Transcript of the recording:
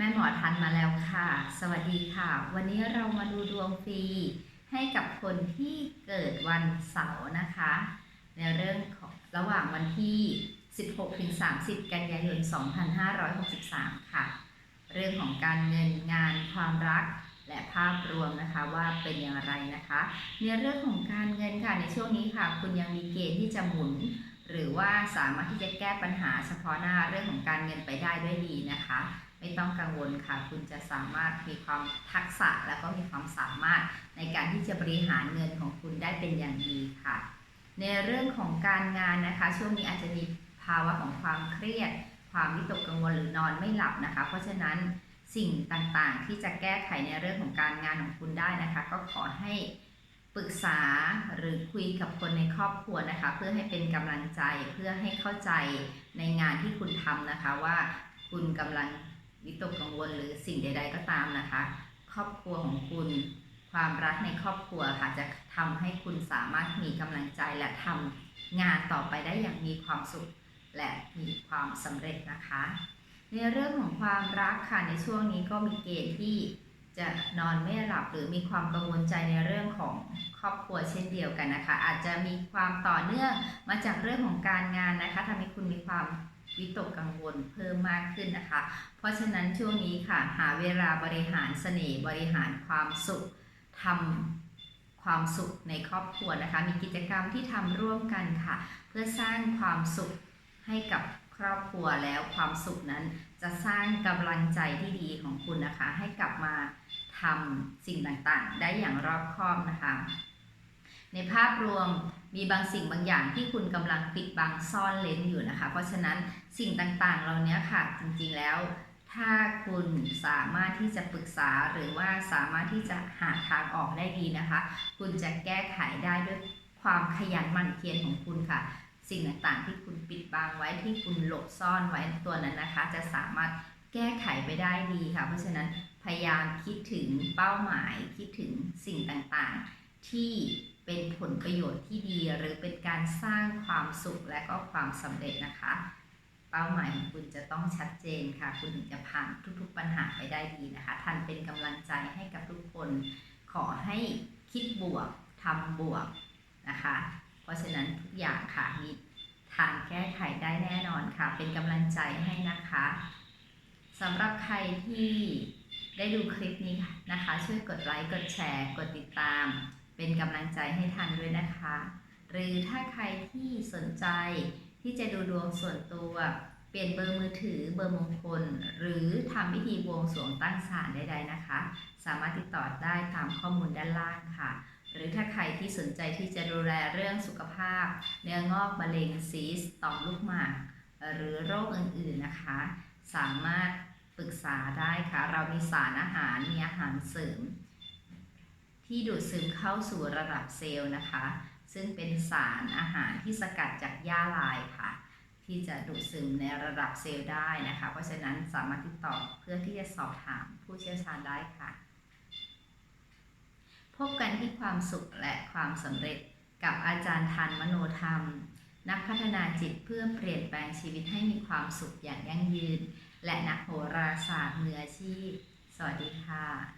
แม่หมอทันมาแล้วค่ะ สวัสดีค่ะ วันนี้เรามาดูดวงฟรี ให้กับคนที่เกิดวันเสาร์นะคะ ในเรื่องของระหว่างวันที่ 16ถึง30 กันยายน 2563 ค่ะ เรื่องของการเงินงานความรักและภาพรวมนะคะว่าเป็นอย่างไรนะคะ ในเรื่องของการเงินค่ะในช่วงนี้ค่ะ คุณยังมีเกณฑ์ที่จะหมุน หรือว่าสามารถที่จะแก้ปัญหาเฉพาะหน้าเรื่องของการเงินไปได้ด้วยดีนะคะ ไม่ต้องกังวลค่ะ คุณจะสามารถมีความทักษะแล้วก็มีความสามารถในการที่จะบริหารเงินของคุณได้เป็นอย่างดีค่ะ ในเรื่องของการงานนะคะ ช่วงนี้อาจจะมีภาวะของความเครียด ความวิตกกังวลหรือนอนไม่หลับนะคะ เพราะฉะนั้นสิ่งต่างๆ ที่จะแก้ไขในเรื่องของการงานของคุณได้นะคะ ก็ขอให้ รึกษาหรือคุยกับคนในครอบครัวนะคะ เพื่อให้เป็นกำลังใจเพื่อให้เข้าใจในงานที่คุณทำนะคะว่าคุณกำลังวิตกกังวลหรือสิ่งใด ๆ ก็ตามนะคะ ครอบครัวของคุณ ความรักในครอบครัวค่ะจะทำให้คุณสามารถมีกำลังใจและทำงานต่อไปได้อย่างมีความสุขและมีความสำเร็จนะคะ ในเรื่องของความรักค่ะในช่วงนี้ก็มีเกณฑ์ที่ จะนอนไม่หลับหรือมีความกังวลใจในเรื่องของครอบครัวเช่นเดียวกันนะคะ อาจจะมีความต่อเนื่องมาจากเรื่องของการงานนะคะทำให้คุณมีความวิตกกังวลเพิ่มมากขึ้นนะคะ เพราะฉะนั้นช่วงนี้ค่ะหาเวลาบริหารเสน่ห์บริหารความสุขทำความสุขในครอบครัวนะคะ มีกิจกรรมที่ทำร่วมกันค่ะ เพื่อสร้างความสุขให้กับครอบครัวแล้วความสุขนั้นจะสร้างกำลังใจที่ดีของคุณนะคะ ให้กลับมา ทำสิ่งต่างๆ ได้อย่างรอบคอบนะคะ ในภาพรวมมีบางสิ่งบางอย่างที่คุณกำลังปิดบังซ่อนเลนอยู่นะคะ เพราะฉะนั้นสิ่งต่างๆ เหล่านี้ค่ะจริงๆแล้ว ถ้าคุณสามารถที่จะปรึกษาหรือว่าสามารถที่จะหาทางออกได้ดีนะคะ คุณจะแก้ไขได้ด้วยความขยันหมั่นเพียรของคุณค่ะ สิ่งต่างๆ ที่คุณปิดบังไว้ที่คุณหลบซ่อนไว้ตัวนั้นนะคะ จะสามารถ แก้ไขไปได้ดีค่ะ เพราะฉะนั้นพยายามคิดถึงเป้าหมายคิดถึงสิ่งต่างๆ ที่เป็นผลประโยชน์ที่ดี หรือเป็นการสร้างความสุขและก็ความสำเร็จนะคะ เป้าหมายของคุณจะต้องชัดเจนค่ะ คุณถึงจะผ่านทุกๆปัญหาไปได้ดีนะคะท่านเป็นกำลังใจให้กับทุกคน ขอให้คิดบวกทำบวกนะคะ เพราะฉะนั้นทุกอย่างค่ะมีทางแก้ไขได้แน่นอนค่ะ เป็นกำลังใจให้นะคะ สำหรับใครที่ได้ดูคลิปนี้นะคะ ช่วยกดไลค์กดแชร์ กดติดตาม เป็นกำลังใจให้ทันด้วยนะคะ หรือถ้าใครที่สนใจที่จะดูดวงส่วนตัว เปลี่ยนเบอร์มือถือเบอร์มงคล หรือทำพิธีบวงสรวงตั้งศาลใดๆนะคะ สามารถติดต่อได้ตามข้อมูลด้านล่างค่ะ หรือถ้าใครที่สนใจที่จะดูแลเรื่องสุขภาพ เนื้องอกมะเร็งซีสต์ต่อมลูกหมากหรือโรคอื่นๆนะคะ สามารถปรึกษาได้ค่ะ เรามีสารอาหารมีอาหารเสริม ที่ดูดซึมเข้าสู่ระดับเซลล์นะคะ ซึ่งเป็นสารอาหารที่สกัดจากหญ้าลายค่ะ ที่จะดูดซึมในระดับเซลล์ได้นะคะ เพราะฉะนั้นสามารถติดต่อเพื่อที่จะสอบถามผู้เชี่ยวชาญได้ค่ะ พบกันที่ความสุขและความสำเร็จกับอาจารย์ทันมโนธรรม นักพัฒนาจิตเพื่อเปลี่ยนแปลงชีวิตให้มีความสุขอย่างยั่งยืน และนักโหราศาสตร์มืออาชีพ สวัสดีค่ะ